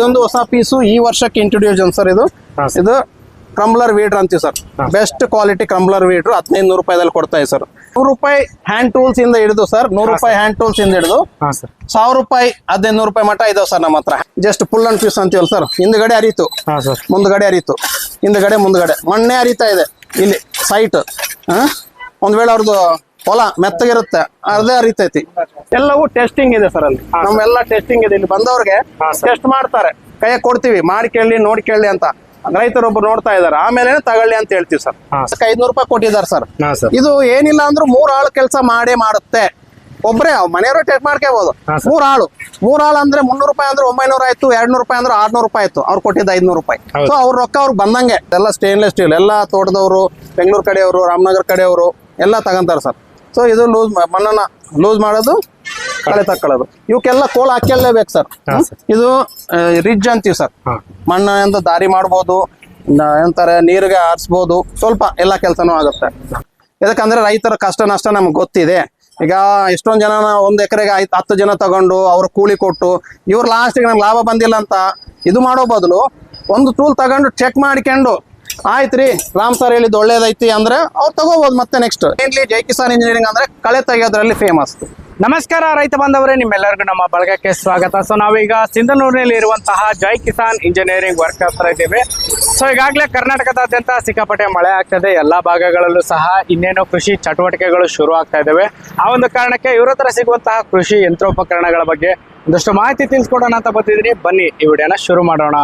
ಇದೊಂದು ಹೊಸ ಪೀಸು ಈ ವರ್ಷಕ್ಕೆ ಇಂಟ್ರೊಡ್ಯೂಸ್ ಸರ್ ಇದು. ಇದು ಕ್ರಂಬ್ಲರ್ ವೀಡ್ರ್ ಅಂತೀವಿ sir. Best quality crumbler weeder ಹದಿನೈದು ನೂರು ರೂಪಾಯಿದಲ್ಲಿ ಕೊಡ್ತಾ ಇದೆ ಸರ್. ನೂರು ರೂಪಾಯಿ ಹ್ಯಾಂಡ್ ಟೂಲ್ಸ್ ಇಂದ ಹಿಡಿದು ಸರ್ ನೂರು ರೂಪಾಯಿ ಹ್ಯಾಂಡ್ ಟೂಲ್ಸ್ ಇಂದ ಹಿಡಿದು ಸಾವಿರ ರೂಪಾಯಿ ಹದಿನೈದು ನೂರು ರೂಪಾಯಿ ಮಟ್ಟ ಇದಾವೆ ಸರ್ ನಮ್ಮ ಹತ್ರ. ಜಸ್ಟ್ ಫುಲ್ ಅಂಡ್ ಪೀಸ್ ಅಂತೀವಲ್ಲ ಸರ್. ಹಿಂದ್ಗಡೆ ಅರಿತು ಮುಂದ್ಗಡೆ ಅರಿತು ಹಿಂದ್ಗಡೆ ಮುಂದ್ಗಡೆ. ಮಣ್ಣೆ ಅರಿತಾ ಇದೆ. ಇಲ್ಲಿ ಸೈಟ್ ಒಂದ್ ವೇಳೆ ಅವ್ರದ್ದು ಹೊಲ ಮೆತ್ತಗಿರುತ್ತೆ ಅರ್ಧ ಅರಿತೈತಿ. ಎಲ್ಲವೂ ಟೆಸ್ಟಿಂಗ್ ಇದೆ ಸರ್ ಅಲ್ಲಿ. ನಮ್ಮೆಲ್ಲ ಟೆಸ್ಟಿಂಗ್ ಇದೆ. ಇಲ್ಲಿ ಬಂದವ್ರಿಗೆ ಟೆಸ್ಟ್ ಮಾಡ್ತಾರೆ. ಕೈ ಕೊಡ್ತೀವಿ ಮಾಡಿ ಕೇಳಿ ನೋಡಿ ಕೇಳಿ ಅಂತ. ರೈತರೊಬ್ರು ನೋಡ್ತಾ ಇದಾರೆ ಆಮೇಲೆ ತಗೊಳ್ಳಿ ಅಂತ ಹೇಳ್ತೀವಿ ಸರ್. ಐದ್ನೂರು ರೂಪಾಯಿ ಕೊಟ್ಟಿದ್ದಾರೆ ಸರ್ ಇದು ಏನಿಲ್ಲ ಅಂದ್ರೂ ಮೂರ್ ಆಳು ಕೆಲಸ ಮಾಡೇ ಮಾಡುತ್ತೆ. ಒಬ್ರೇ ಮನೆಯವರು ಟೆಸ್ಟ್ ಮಾಡ್ಕೋಬಹುದು ಮೂರ್ ಆಳು. ಮೂರ್ ಆಳು ಅಂದ್ರೆ ಮುನ್ನೂರು ರೂಪಾಯಿ ಅಂದ್ರೆ ಒಂಬೈನೂರ ಆಯ್ತು ಎರಡ್ ರೂಪಾಯಿ ಅಂದ್ರೆ ಆರ್ನೂರು ರೂಪಾಯಿ ಆಯ್ತು. ಅವ್ರು ಕೊಟ್ಟಿದ್ದ ಐದ್ನೂರು ರೂಪಾಯಿ. ಸೊ ಅವ್ರ ರೊಕ್ಕ ಅವ್ರು ಬಂದಂಗೆ. ಎಲ್ಲ ಸ್ಟೇನ್ಲೆಸ್ ಸ್ಟೀಲ್ ಎಲ್ಲ ತೋಟದವರು ಬೆಂಗಳೂರು ಕಡೆಯವರು ರಾಮನಗರ ಕಡೆಯವರು ಎಲ್ಲ ತಗೊಂತಾರೆ ಸರ್ ಸೊ ಇದು ಲೂಸ್ ಮಣ್ಣನ್ನ ಲೂಸ್ ಮಾಡೋದು ಕಳೆ ತಕ್ಕೊಳ್ಳೋದು ಇವಕ್ಕೆಲ್ಲ ಕೋಲ್ ಹಾಕಲೇಬೇಕು ಸರ್. ಇದು ರಿಜ್ ಅಂತೀವಿ ಸರ್. ಮಣ್ಣ ಎಂದು ಅಂತ ದಾರಿ ಮಾಡ್ಬೋದು ಎಂತಾರೆ ನೀರಿಗೆ ಆರಿಸ್ಬೋದು ಸ್ವಲ್ಪ ಎಲ್ಲ ಕೆಲಸನೂ ಆಗುತ್ತೆ. ಯಾಕಂದ್ರೆ ರೈತರ ಕಷ್ಟ ನಷ್ಟ ನಮ್ಗೆ ಗೊತ್ತಿದೆ. ಈಗ ಎಷ್ಟೊಂದು ಜನ ಒಂದು ಎಕರೆಗೆ ಐದು ಹತ್ತು ಜನ ತಗೊಂಡು ಅವ್ರ ಕೂಲಿ ಕೊಟ್ಟು ಇವ್ರು ಲಾಸ್ಟಿಗೆ ನಮ್ಗೆ ಲಾಭ ಬಂದಿಲ್ಲ ಅಂತ ಇದು ಮಾಡೋ ಬದಲು ಒಂದು ಟೂಲ್ ತಗೊಂಡು ಚೆಕ್ ಮಾಡ್ಕೊಂಡು ಆಯ್ತು ರೀ. ರಾಮ್ ಸರ್ ಹೇಳಿದ್ದು ಒಳ್ಳೇದೈತಿ ಅಂದ್ರೆ ಅವ್ರು ತಗೋಬಹುದು ಮತ್ತೆ next mainly Jai Kisan engineering ಅಂದ್ರೆ ಕಳೆ ತೆಗೆಯೋದ್ರಲ್ಲಿ ಫೇಮಸ್ ನಮಸ್ಕಾರ ರೈತ ಬಾಂಧವರೇ, ನಿಮ್ಮೆಲ್ಲರಿಗೂ ನಮ್ಮ ಬಳಗಕ್ಕೆ ಸ್ವಾಗತ. ಸೊ ನಾವೀಗ ಸಿಂಧನೂರಿನಲ್ಲಿ ಇರುವಂತಹ ಜೈ ಕಿಸಾನ್ ಇಂಜಿನಿಯರಿಂಗ್ ವರ್ಕ್ ಹತ್ರ ಇದ್ದೇವೆ. ಸೊ ಈಗಾಗಲೇ ಕರ್ನಾಟಕದಾದ್ಯಂತ ಸಿಕ್ಕಾಪಟ್ಟೆ ಮಳೆ ಆಗ್ತದೆ. ಎಲ್ಲಾ ಭಾಗಗಳಲ್ಲೂ ಸಹ ಇನ್ನೇನು ಕೃಷಿ ಚಟುವಟಿಕೆಗಳು ಶುರು ಆಗ್ತಾ ಇದ್ದಾವೆ. ಆ ಒಂದು ಕಾರಣಕ್ಕೆ ಇವ್ರ ಹತ್ರ ಸಿಗುವಂತಹ ಕೃಷಿ ಯಂತ್ರೋಪಕರಣಗಳ ಬಗ್ಗೆ ಒಂದಷ್ಟು ಮಾಹಿತಿ ತಿಳಿಸ್ಕೊಡೋಣ ಅಂತ ಬಂದಿದ್ದೀನಿ. ಬನ್ನಿ ಈ ವಿಡಿಯೋನ ಶುರು ಮಾಡೋಣ.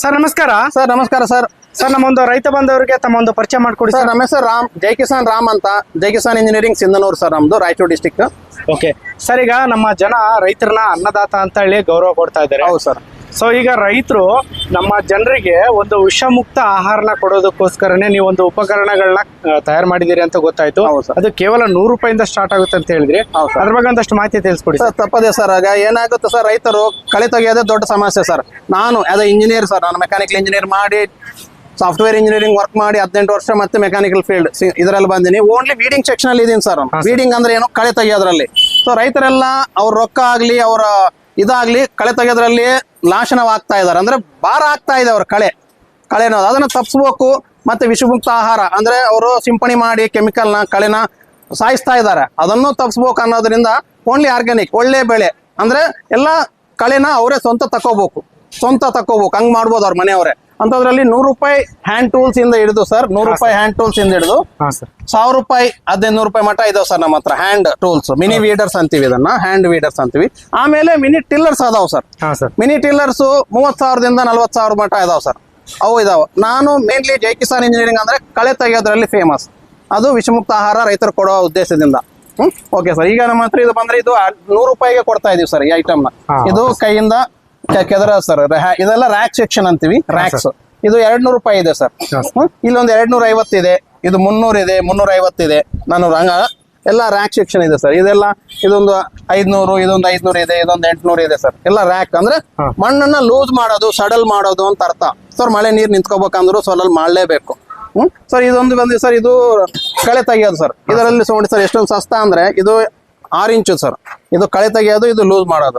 ಸರ್ ನಮಸ್ಕಾರ. ಸರ್ ನಮಸ್ಕಾರ ಸರ್. ಸರ್ ನಮ್ಮೊಂದು ರೈತ ಬಂದವರಿಗೆ ತಮ್ಮ ಒಂದು ಪರಿಚಯ ಮಾಡಿಕೊಡಿ ಸರ್ ನಮ್ಮ ಹೆಸರು ರಾಮ್. ಜೈ ಕಿಸಾನ್ ರಾಮ್ ಅಂತ. ಜೈ ಕಿಸಾನ್ ಇಂಜಿನಿಯರಿಂಗ್ ಸಿಂಧನೂರು ಸರ್ ನಮ್ದು ರಾಯಚೂರು ಡಿಸ್ಟಿಕ್ ಓಕೆ. ಸರ್ ಈಗ ನಮ್ಮ ಜನ ರೈತರನ್ನ ಅನ್ನದಾತ ಅಂತ ಹೇಳಿ ಗೌರವ ಕೊಡ್ತಾ ಇದ್ದಾರೆ. ಹೌದು ಸರ್. ಸೊ ಈಗ ರೈತರು ನಮ್ಮ ಜನರಿಗೆ ಒಂದು ವಿಷಮುಕ್ತ ಆಹಾರನ ಕೊಡೋದಕ್ಕೋಸ್ಕರನೇ ನೀವು ಒಂದು ಉಪಕರಣಗಳನ್ನ ತಯಾರು ಮಾಡಿದಿರಿ ಅಂತ ಗೊತ್ತಾಯ್ತು. ಅದು ಕೇವಲ ನೂರು ರೂಪಾಯಿಂದ ಸ್ಟಾರ್ಟ್ ಆಗುತ್ತೆ ಅಂತ ಹೇಳಿದ್ರಿ. ಅದ್ರ ಬಗ್ಗೆ ಒಂದಷ್ಟು ಮಾಹಿತಿ ತಿಳಿಸ್ಕೊಡಿ ಸರ್. ತಪ್ಪದೆ ಸರ್. ಆಗ ಏನಾಗುತ್ತೆ ಸರ್ ರೈತರು ಕಳೆ ತೆಗೆಯೋದೇ ದೊಡ್ಡ ಸಮಸ್ಯೆ ಸರ್. ನಾನು ಅದೇ ಇಂಜಿನಿಯರ್ ಸರ್ ನಾನು ಮೆಕ್ಯಾನಿಕಲ್ ಇಂಜಿನಿಯರ್ ಮಾಡಿ ಸಾಫ್ಟ್ವೇರ್ ಇಂಜಿನಿಯರಿಂಗ್ ವರ್ಕ್ ಮಾಡಿ ಹದಿನೆಂಟು ವರ್ಷ ಮತ್ತೆ ಮೆಕ್ಯಾನಿಕಲ್ ಫೀಲ್ಡ್ ಇದರಲ್ಲಿ ಬಂದಿನಿ. ಓನ್ಲಿ ವೀಡಿಂಗ್ ಸೆಕ್ಷನ್ ಅಲ್ಲಿ ಇದೀನಿ ಸರ್. ಬೀಡಿಂಗ್ ವೀಡಿಂಗ್ ಅಂದ್ರೆ ಏನು ಕಳೆ ತೆಗೆಯೋದ್ರಲ್ಲಿ. ಸೊ ರೈತರೆಲ್ಲ ಅವ್ರ ರೊಕ್ಕ ಆಗ್ಲಿ ಅವರ ಇದಾಗ್ಲಿ ಕಳೆ ತೆಗೆಯೋದ್ರಲ್ಲಿ ನಾಶನವಾಗ್ತಾ ಇದ್ದಾರೆ. ಅಂದ್ರೆ ಭಾರ ಆಗ್ತಾ ಇದೆ ಅವ್ರ ಕಳೆ. ಕಳೆ ಅನ್ನೋದು. ಅದನ್ನ ತಪ್ಪಿಸ್ಬೇಕು ಮತ್ತೆ ವಿಷಮುಕ್ತ ಆಹಾರ, ಅಂದ್ರೆ ಅವರು ಸಿಂಪಣಿ ಮಾಡಿ ಕೆಮಿಕಲ್ನ, ಕಳೆನ ಸಾಯಿಸ್ತಾ ಇದ್ದಾರೆ. ಅದನ್ನು ತಪ್ಪಿಸ್ಬೇಕು ಅನ್ನೋದ್ರಿಂದ ಓನ್ಲಿ ಆರ್ಗ್ಯಾನಿಕ್ ಒಳ್ಳೆ ಬೆಳೆ. ಅಂದ್ರೆ ಎಲ್ಲ ಕಳೆನ ಅವರೇ ಸ್ವಂತ ತಕೋಬೇಕು ಸ್ವಂತ ತಕೋಬೇಕು ಹಂಗ್ ಮಾಡ್ಬೋದು ಅವ್ರ ಮನೆಯವರೇ. ಅಂತದ್ರಲ್ಲಿ ನೂರು ರೂಪಾಯಿ ಹ್ಯಾಂಡ್ ಟೂಲ್ಸ್ ಇಂದ ಹಿಡಿದು ಸರ್ ನೂರು ರೂಪಾಯಿ ಹ್ಯಾಂಡ್ ಟೂಲ್ಸ್ ಇಂದ ಹಿಡಿದು ಸಾವಿರ ರೂಪಾಯಿ ಹದಿನೈದು ನೂರು ರೂಪಾಯಿ ಮಟ್ಟ ಇದಾವೆ ಸರ್ ನಮ್ಮ ಹತ್ರ ಹ್ಯಾಂಡ್ ಟೂಲ್ಸ್ ಮಿನಿ ವೀಡರ್ಸ್ ಅಂತೀವಿ ಇದನ್ನ ಹ್ಯಾಂಡ್ ವೀಡರ್ಸ್ ಅಂತೀವಿ. ಆಮೇಲೆ ಮಿನಿ ಟಿಲ್ಲರ್ಸ್ ಅದಾವ್ ಸರ್ ಮಿನಿ ಟಿಲ್ಲರ್ಸ್ ಮೂವತ್ ಸಾವಿರದಿಂದ ನಲ್ವತ್ ಸಾವಿರ ಮಟ್ಟ ಇದಾವ ಸರ್ ಅವು ಇದಾವ. ನಾನು ಮೇನ್ಲಿ ಜೈ ಕಿಸಾನ್ ಇಂಜಿನಿಯರಿಂಗ್ ಅಂದ್ರೆ ಕಳೆ ತೆಗೆಯೋದ್ರಲ್ಲಿ ಫೇಮಸ್ ಅದು ವಿಷಮುಕ್ತ ಆಹಾರ ರೈತರು ಕೊಡೋ ಉದ್ದೇಶದಿಂದ. ಹ್ಮ್? ಓಕೆ ಸರ್ ಈಗ ನಮ್ಮ ಹತ್ರ ಇದು ಬಂದ್ರೆ ಇದು ನೂರು ರೂಪಾಯಿಗೆ ಕೊಡ್ತಾ ಇದೀವಿ ಸರ್ ಈ ಐಟಮ್ನ. ಇದು ಕೈಯಿಂದ ಕೆದರ ಸರ್ ಇದೆಲ್ಲ ರ್ಯಾಕ್ ಸೆಕ್ಷನ್ ಅಂತೀವಿ ರ್ಯಾಕ್ಸ್ ಇದು ಎರಡ್ ನೂರು ರೂಪಾಯಿ ಇದೆ ಸರ್? ಇಲ್ಲೊಂದು ಎರಡ್ ನೂರ ಐವತ್ತಿದೆ ಇದು ಮುನ್ನೂರು ಇದೆ ಮುನ್ನೂರ ಐವತ್ತಿದೆ ನಾನು ರಂಗ ಎಲ್ಲ ರ್ಯಾಕ್ ಸೆಕ್ಷನ್ ಇದೆ ಸರ್ ಇದೆಲ್ಲ ಇದೊಂದು ಐದ್ನೂರು ಇದೊಂದು ಐದ್ನೂರು ಇದೆ ಇದೊಂದು ಎಂಟ್ನೂರು ಇದೆ ಸರ್ ಎಲ್ಲ ರ್ಯಾಕ್ ಅಂದ್ರೆ ಮಣ್ಣನ್ನ ಲೂಸ್ ಮಾಡೋದು ಸಡಲ್ ಮಾಡೋದು ಅಂತ ಅರ್ಥ. ಸರ್ ಮಳೆ ನೀರು ನಿಂತ್ಕೋಬೇಕಂದ್ರು ಸೊಲಲ್ ಮಾಡಲೇಬೇಕು. ಹ್ಮ್? ಸರ್ ಇದೊಂದು ಬಂದಿದೆ ಸರ್ ಇದು ಕಳೆ ತೆಗಿಯೋದು ಸರ್ ಇದರಲ್ಲಿ ನೋಡಿ ಸರ್ ಎಷ್ಟೊಂದು ಸಸ್ತ ಅಂದ್ರೆ ಇದು ಆರು ಇಂಚು ಸರ್ ಇದು ಕಳೆ ತೆಗೆಯೋದು ಇದು ಲೂಸ್ ಮಾಡೋದು.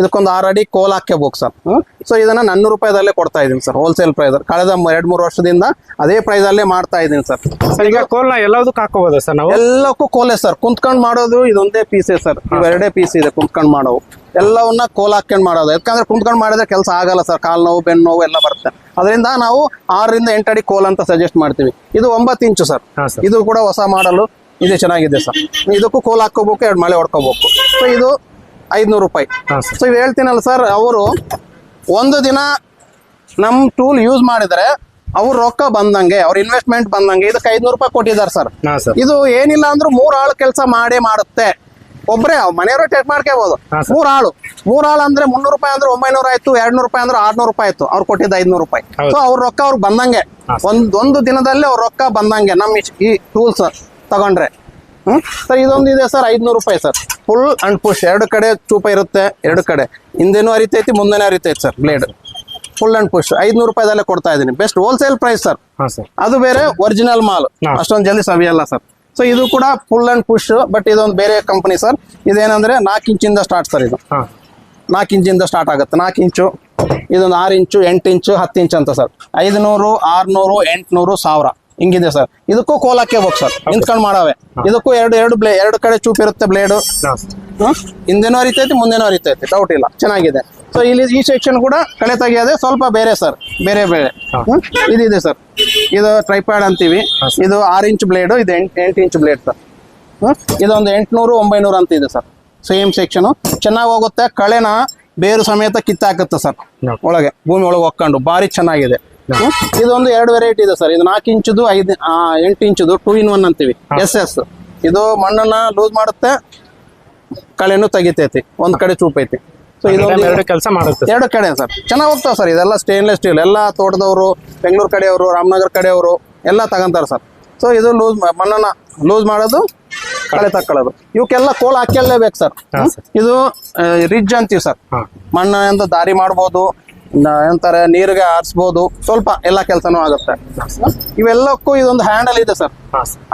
ಇದಕ್ಕೊಂದು ಆರು ಅಡಿ ಕೋಲ್ ಹಾಕ್ಕೋಬೇಕು ಸರ್ ಹ್ಮ್? ಸೊ ಇದನ್ನ ನನ್ನೂರು ರೂಪಾಯಿದಲ್ಲೇ ಕೊಡ್ತಾ ಇದೀನಿ ಸರ್ ಹೋಲ್ಸೇಲ್ ಪ್ರೈಸ್ ಕಳೆದ ಎರಡ್ ಮೂರು ವರ್ಷದಿಂದ ಅದೇ ಪ್ರೈಸ್ ಅಲ್ಲೇ ಮಾಡ್ತಾ ಇದೀನಿ ಸರ್ ಈಗ ಕೋಲ್ನ ಎಲ್ಲದಕ್ಕೂ ಹಾಕೋಬಹುದು ಸರ್ ನಾವು? ಎಲ್ಲಕ್ಕೂ ಕೋಲೆ ಸರ್ ಕುಂತ್ಕೊಂಡ್ ಮಾಡೋದು ಇದೊಂದೇ ಪೀಸೇ ಸರ್ ಇವೆರಡೇ ಪೀಸ್ ಇದೆ ಕುಂತ್ಕೊಂಡ್ ಮಾಡೋವು. ಎಲ್ಲವನ್ನ ಕೋಲ್ ಹಾಕೊಂಡ್ ಮಾಡೋದು. ಯಾಕಂದ್ರೆ ಕುಂತ್ಕೊಂಡು ಮಾಡಿದ್ರೆ ಕೆಲಸ ಆಗಲ್ಲ ಸರ್ ಕಾಲು ನೋವು ಬೆನ್ನು ನೋವು ಎಲ್ಲ ಬರುತ್ತೆ. ಅದರಿಂದ ನಾವು ಆರರಿಂದ ಎಂಟು ಅಡಿ ಕೋಲ್ ಅಂತ ಸಜೆಸ್ಟ್ ಮಾಡ್ತೀವಿ. ಇದು ಒಂಬತ್ತು ಇಂಚು ಸರ್ ಇದು ಕೂಡ ಹೊಸ ಮಾಡಲು ಇದು ಚೆನ್ನಾಗಿದೆ ಸರ್. ಇದಕ್ಕೂ ಕೋಲ್ ಹಾಕೋಬೇಕು ಎರಡು ಮಳೆ ಹೊಡ್ಕೋಬೇಕು. ಸೊ ಇದು ಐದ್ನೂರು ರೂಪಾಯಿ. ಸೊ ಇವ್ ಹೇಳ್ತೀನಲ್ಲ ಸರ್ ಅವರು ಒಂದು ದಿನ ನಮ್ ಟೂಲ್ ಯೂಸ್ ಮಾಡಿದ್ರೆ ಅವ್ರ ರೊಕ್ಕ ಬಂದಂಗೆ ಅವ್ರ ಇನ್ವೆಸ್ಟ್ಮೆಂಟ್ ಬಂದಂಗೆ ಇದಕ್ಕೆ ಐದ್ನೂರು ರೂಪಾಯಿ ಕೊಟ್ಟಿದ್ದಾರೆ ಸರ್. ಇದು ಏನಿಲ್ಲ ಅಂದ್ರೂ ಮೂರ್ ಆಳು ಕೆಲಸ ಮಾಡೇ ಮಾಡುತ್ತೆ. ಒಬ್ರೇ ಮನೆಯವರು ಟೆಸ್ಟ್ ಮಾಡ್ಕೋಬಹುದು ಮೂರು ಆಳು ಮೂರ್ ಆಳು ಅಂದ್ರೆ ಮುನ್ನೂರು ರೂಪಾಯಿ ಅಂದ್ರೆ ಒಂಬೈನೂರ ಆಯ್ತು ಎರಡ್ ನೂರು ರೂಪಾಯಿ ಅಂದ್ರೆ ಆರ್ನೂರು ರೂಪಾಯಿ ಆಯ್ತು. ಅವ್ರು ಕೊಟ್ಟಿದ್ದ ಐದ್ನೂರು ರೂಪಾಯಿ. ಸೊ ಅವ್ರ ರೊಕ್ಕ ಅವ್ರು ಬಂದಂಗೆ. ಒಂದ್ ಒಂದು ದಿನದಲ್ಲಿ ಅವ್ರ ರೊಕ್ಕ ಬಂದಂಗೆ ನಮ್ಮ ಈ- ಈ ಟೂಲ್ಸ್ ತಗೊಂಡ್ರೆ. ಸರ್ ಇದೊಂದು ಇದೆ ಸರ್ ಐದ್ನೂರು ರೂಪಾಯಿ ಸರ್. ಫುಲ್ ಅಂಡ್ ಪುಷ್ ಎರಡು ಕಡೆ ಚೂಪ ಇರುತ್ತೆ ಎರಡು ಕಡೆ. ಹಿಂದೆನೂ ಅರಿತೈತಿ ಮುಂದೆನೂ ಹರಿತೈತಿ sir blade pull and push ಐದ್ನೂರು ರೂಪಾಯಿದಲ್ಲೇ ಕೊಡ್ತಾ ಇದ್ದೀನಿ. Best wholesale price sir. ಅದು ಬೇರೆ ಒರಿಜಿನಲ್ ಮಾಲ್. ಅಷ್ಟೊಂದು ಜಲ್ದಿ ಸವಿಯಲ್ಲ ಸರ್. ಸೊ ಇದು ಕೂಡ ಫುಲ್ ಅಂಡ್ ಪುಷ್ ಬಟ್ ಇದೊಂದು ಬೇರೆ ಕಂಪನಿ ಸರ್. ಇದೇನಂದ್ರೆ ನಾಲ್ಕು ಇಂಚಿಂದ ಸ್ಟಾರ್ಟ್ ಸರ್ ಇದು. ನಾಲ್ಕು ಇಂಚಿಂದ ಸ್ಟಾರ್ಟ್ ಆಗುತ್ತೆ. ನಾಲ್ಕು ಇಂಚು ಇದೊಂದು ಆರು ಇಂಚು ಎಂಟು ಇಂಚು ಹತ್ತು ಇಂಚು ಅಂತ ಸರ್. ಐದುನೂರು ಆರ್ನೂರು ಎಂಟುನೂರು ಸಾವಿರ. ಹಿಂಗಿದೆ ಸರ್. ಇದಕ್ಕೂ ಕೋಲಾಕೆ ಹೋಗ್ ಸರ್. ನಿಂತ್ಕೊಂಡು ಮಾಡಾವೆ. ಇದಕ್ಕೂ ಎರಡು ಎರಡು ಬ್ಲೇ ಎರಡು ಕಡೆ ಚೂಪ್ ಇರುತ್ತೆ ಬ್ಲೇಡು ಹಿಂದೆನೋ ಹರಿತೈತಿ ಮುಂದೆನೂ ಹರಿತೈತಿ ಡೌಟ್ ಇಲ್ಲ. ಚೆನ್ನಾಗಿದೆ. ಸೊ ಇಲ್ಲಿ ಈ ಸೆಕ್ಷನ್ ಕೂಡ ಕಳೆ ತೆಗಿಯೋದೆ ಸ್ವಲ್ಪ ಬೇರೆ ಸರ್. ಬೇರೆ ಬೇರೆ? ಇದಿದೆ ಸರ್. ಇದು ಟ್ರೈಪ್ಯಾಡ್ ಅಂತೀವಿ. ಇದು ಆರು ಇಂಚ್ ಬ್ಲೇಡು ಇದು ಎಂಟು ಎಂಟು ಇಂಚ್ ಬ್ಲೇಡ್ ಸರ್? ಇದೊಂದು ಎಂಟುನೂರು ಒಂಬೈನೂರು ಅಂತ ಇದೆ ಸರ್. ಸೇಮ್ ಸೆಕ್ಷನು ಚೆನ್ನಾಗಿ ಹೋಗುತ್ತೆ. ಕಳೆನ ಬೇರು ಸಮೇತ ಕಿತ್ತಾಕುತ್ತೆ ಸರ್. ಒಳಗೆ ಭೂಮಿ ಒಳಗೆ ಹೋಗ್ಕೊಂಡು. ಭಾರಿ ಚೆನ್ನಾಗಿದೆ? ಇದೊಂದು ಎರಡು ವೆರೈಟಿ ಇದೆ ಸರ್ ಇದು ನಾಲ್ಕು ಇಂಚದು ಐದು ಎಂಟು ಇಂಚದು ಟೂ ಇನ್ ಒನ್ ಅಂತೀವಿ. ಎಸ್ ಎಸ್ ಇದು ಮಣ್ಣನ್ನ ಲೂಸ್ ಮಾಡುತ್ತೆ ಕಳೆನು ತೆಗಿತೈತಿ. ಒಂದ್ ಕಡೆ ಚೂಪೈತಿ. ಸೊ ಇದೊಂದು ಎರಡು ಕೆಲಸ ಮಾಡುತ್ತೆ ಎರಡು ಕಡೆ ಸರ್ ಚೆನ್ನಾಗಿ ಹೋಗ್ತಾವ ಸರ್ ಇದೆಲ್ಲ ಸ್ಟೇನ್ಲೆಸ್ ಸ್ಟೀಲ್ ಎಲ್ಲ ತೋಟದವರು ಬೆಂಗಳೂರು ಕಡೆಯವರು ರಾಮನಗರ ಕಡೆಯವರು ಎಲ್ಲ ತಗೊಂತಾರೆ ಸರ್ ಸೊ ಇದು ಲೂಸ್ ಮಣ್ಣನ್ನ ಲೂಸ್ ಮಾಡೋದು ಕಳೆ ತಕ್ಕೊಳ್ಳೋದು ಇವಕ್ಕೆಲ್ಲ ಕೋಲ್ ಹಾಕಲೇಬೇಕು ಸರ್. ಇದು ರಿಜ್ ಅಂತೀವಿ ಸರ್ ಮಣ್ಣ ಎಂದು ದಾರಿ ಮಾಡ್ಬೋದು. ಏನಂತಾರೆ ನೀರಿಗೆ ಆರಿಸಬಹುದು ಸ್ವಲ್ಪ ಎಲ್ಲ ಕೆಲಸನೂ ಆಗುತ್ತೆ. ಇವೆಲ್ಲಕ್ಕೂ ಇದೊಂದು ಹ್ಯಾಂಡಲ್ ಇದೆ ಸರ್.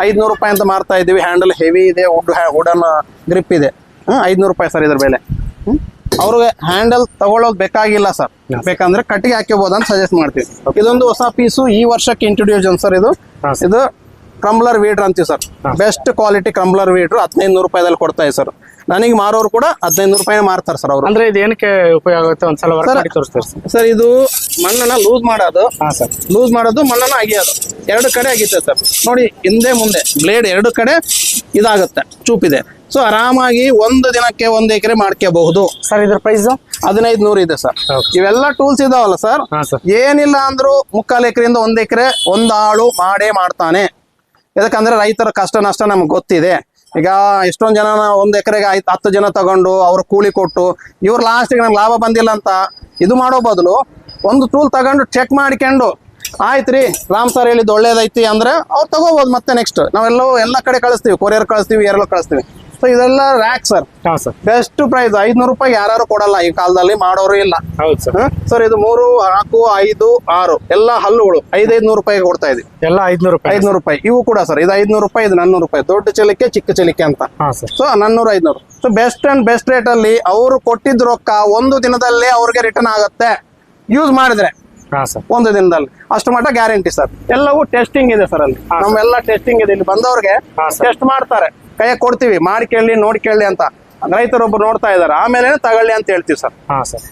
ಐದ್ನೂರು ರೂಪಾಯಿ ಅಂತ ಮಾರ್ತಾ ಇದ್ದೀವಿ. ಹ್ಯಾಂಡಲ್ ಹೆವಿ ಇದೆ ವುಡ್ ವುಡನ್ ಗ್ರಿಪ್ ಇದೆ. ಹ್ಮ್ ಐದ್ನೂರು ರೂಪಾಯಿ ಸರ್ ಇದ್ರ ಮೇಲೆ ಹ್ಮ್ ಅವ್ರಿಗೆ ಹ್ಯಾಂಡಲ್ ತಗೊಳ್ಳೋದು ಬೇಕಾಗಿಲ್ಲ ಸರ್. ಬೇಕಂದ್ರೆ ಕಟ್ಟಿಗೆ ಹಾಕಿಬಹುದು ಅಂತ ಸಜೆಸ್ಟ್ ಮಾಡ್ತೀವಿ. ಇದೊಂದು ಹೊಸ ಪೀಸು ಈ ವರ್ಷಕ್ಕೆ ಇಂಟ್ರೊಡ್ಯೂಸ್ ಸರ್ ಇದು. ಇದು ಕ್ರಂಬ್ಲರ್ ವೀಡ್ರ್ ಅಂತೀವಿ sir. Best quality crumbler weeder ಹದಿನೈದು ನೂರು ರೂಪಾಯಿದಲ್ಲಿ ಕೊಡ್ತಾ ಇದೆ ಸರ್. ನನಗೆ ಮಾರೋರು ಕೂಡ ಹದಿನೈದು ರೂಪಾಯಿ ಮಾರ್ತಾರೆ ಸರ್ ಅವರು. ಅಂದ್ರೆ ಇದು ಏನಕ್ಕೆ ಉಪಯೋಗ ಆಗುತ್ತೆ ಒಂದ್ಸಲ ವರ್ಕ್. ಮಾಡಿ ತೋರಿಸ್ತೀರಿ ಸರ್? ಸರ್ ಇದು ಮಣ್ಣನ್ನ ಲೂಸ್ ಮಾಡೋದು. ಹಾ ಸರ್. ಲೂಸ್ ಮಾಡೋದು ಮಣ್ಣನ್ನ ಅಗಿಯೋದು. ಎರಡು ಕಡೆ ಅಗಿತೆ ಸರ್. ನೋಡಿ ಹಿಂದೆ ಮುಂದೆ ಬ್ಲೇಡ್ ಎರಡು ಕಡೆ ಇದಾಗುತ್ತೆ ಚೂಪಿದೆ. ಸೊ ಆರಾಮಾಗಿ ಒಂದು ದಿನಕ್ಕೆ ಒಂದು ಎಕರೆ ಮಾಡ್ಕೋಬಹುದು. ಸರ್ ಇದ್ರ ಪ್ರೈಸ್ ಹದಿನೈದು ನೂರು ಇದೆ ಸರ್. ಇವೆಲ್ಲ ಟೂಲ್ಸ್ ಇದಾವಲ್ಲ ಸರ್. ಹಾ ಸರ್. ಏನಿಲ್ಲ ಅಂದ್ರು ಮುಕ್ಕಾಲು ಎಕರೆಯಿಂದ ಒಂದ್ ಎಕರೆ ಒಂದ್ ಆಳು ಮಾಡೇ ಮಾಡ್ತಾನೆ. ಯಾಕಂದ್ರೆ ರೈತರ ಕಷ್ಟ ನಷ್ಟ ನಮ್ಗೆ ಗೊತ್ತಿದೆ. ಈಗ ಎಷ್ಟೊಂದು ಜನ ಒಂದು ಎಕರೆಗೆ ಐದು ಹತ್ತು ಜನ ತಗೊಂಡು ಅವ್ರ ಕೂಲಿ ಕೊಟ್ಟು, ಇವ್ರು ಲಾಸ್ಟಿಗೆ ನಮ್ಗೆ ಲಾಭ ಬಂದಿಲ್ಲ ಅಂತ ಇದು ಮಾಡೋ ಬದಲು ಒಂದು ಟೂಲ್ ತಗೊಂಡು ಚೆಕ್ ಮಾಡ್ಕೊಂಡು, ಆಯ್ತು ರೀ, ರಾಮ್ ಸರ್ ಹೇಳಿದ್ದು ಒಳ್ಳೇದೈತಿ ಅಂದ್ರೆ ಅವ್ರು ತಗೋಬೋದು ಮತ್ತೆ ನೆಕ್ಸ್ಟ್ ನಾವೆಲ್ಲವೂ ಎಲ್ಲ ಕಡೆ ಕಳಿಸ್ತೀವಿ ಕೊರಿಯರ್ ಕಳಿಸ್ತೀವಿ ಎರಡು ಕಳಿಸ್ತೀವಿ. ಸೊ ಇದೆಲ್ಲ ರ್ಯಾಕ್ ಸರ್ ಹಾ ಸರ್ ಬೆಸ್ಟ್ ಪ್ರೈಸ್ ಐದ್ನೂರು ರೂಪಾಯಿ ಯಾರು ಕೊಡಲ್ಲ. ಈ ಕಾಲದಲ್ಲಿ ಮಾಡೋರು ಇಲ್ಲ. ಹೌದು ಸರ್ ಸರ್ ಇದು ಮೂರು ನಾಲ್ಕು ಐದು ಆರು. ಎಲ್ಲ ಹಲ್ಲುಗಳು. ಐದೈದು ನೂರು ರೂಪಾಯಿಗೆ ಕೊಡ್ತಾ ಇದೀವಿ ಎಲ್ಲ ಐದ್ನೂರು ರೂಪಾಯಿ. ಐದ್ನೂರು ರೂಪಾಯಿ. ಇವು ಕೂಡ ಸರ್ ಇದು ಐದ್ನೂರು ರೂಪಾಯಿ ಇದು ನಾನ್ನೂರು ರೂಪಾಯಿ. ದೊಡ್ಡ ಚಲಿಕೆ ಚಿಕ್ಕ ಚಲಿಕೆ ಅಂತ. ಹಾ ಸರ್ ಸೊ ನಾನ್ನೂರು ಐದ್ನೂರು. So best and best rate ಅಲ್ಲಿ ಅವರು ಕೊಟ್ಟಿದ್ದ ರೊಕ್ಕ ಒಂದು ದಿನದಲ್ಲೇ ಅವ್ರಿಗೆ ರಿಟರ್ನ್ ಆಗುತ್ತೆ. ಯೂಸ್ ಮಾಡಿದ್ರೆ. ಹಾ ಸರ್ ಒಂದು ದಿನದಲ್ಲಿ. ಅಷ್ಟು ಮಟ್ಟ ಗ್ಯಾರಂಟಿ ಸರ್ ಎಲ್ಲವೂ ಟೆಸ್ಟಿಂಗ್ ಇದೆ ಸರ್ ಅಲ್ಲಿ. ನಮ್ಮೆಲ್ಲ ಟೆಸ್ಟಿಂಗ್ ಇದೆ. ಇಲ್ಲಿ ಬಂದವ್ರಿಗೆ ಹಾ, ಸರ್. ಟೆಸ್ಟ್ ಮಾಡ್ತಾರೆ. ಕೈಯಾಗ ಕೊಡ್ತೀವಿ ಮಾಡಿ ಕೇಳಿ ನೋಡಿ ಕೇಳಿ ಅಂತ. ರೈತರೊಬ್ರು ನೋಡ್ತಾ ಇದಾರೆ ಆಮೇಲೆ ತಗೊಳ್ಳಿ ಅಂತ ಹೇಳ್ತೀವಿ ಸರ್. ಹಾ ಸರ್.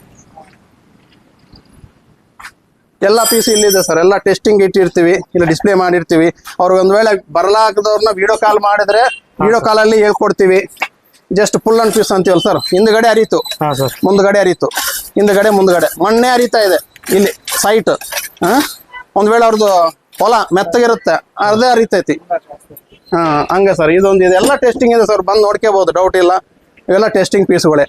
ಎಲ್ಲ ಪೀಸ್ ಇಲ್ಲಿದೆ ಸರ್. ಎಲ್ಲ ಟೆಸ್ಟಿಂಗ್ ಇಟ್ಟಿರ್ತೀವಿ ಇಲ್ಲಿ ಡಿಸ್ಪ್ಲೇ ಮಾಡಿರ್ತೀವಿ. ಅವ್ರಿಗೆ ಒಂದ್ ವೇಳೆ ಬರಲಾಗದವ್ರನ್ನ ವಿಡಿಯೋ ಕಾಲ್ ಮಾಡಿದ್ರೆ ವಿಡಿಯೋ ಕಾಲಲ್ಲಿ ಹೇಳ್ಕೊಡ್ತೀವಿ. ಜಸ್ಟ್ ಫುಲ್ ಅಂಡ್ ಪೀಸ್ ಅಂತೀವಲ್ಲ ಸರ್. ಹಿಂದ್ಗಡೆ ಅರಿತು ಮುಂದ್ಗಡೆ ಅರಿತು ಹಿಂದ್ಗಡೆ ಮುಂದ್ಗಡೆ. ಮಣ್ಣೆ ಅರಿತಾ ಇದೆ. ಇಲ್ಲಿ ಸೈಟ್ ಒಂದ್ ವೇಳೆ ಅವ್ರದ್ದು ಹೊಲ ಮೆತ್ತಗಿರುತ್ತೆ. ಅದೇ ಅರಿತೈತಿ ಹಂಗೆ ಸರ್ ಇದೊಂದು ಇದೆಲ್ಲ ಟೆಸ್ಟಿಂಗ್ ಇದೆ ಸರ್ ಬಂದು ನೋಡ್ಕೋಬೋದು ಡೌಟ್ ಇಲ್ಲ. ಇವೆಲ್ಲ ಟೆಸ್ಟಿಂಗ್ ಪೀಸ್ಗಳೇ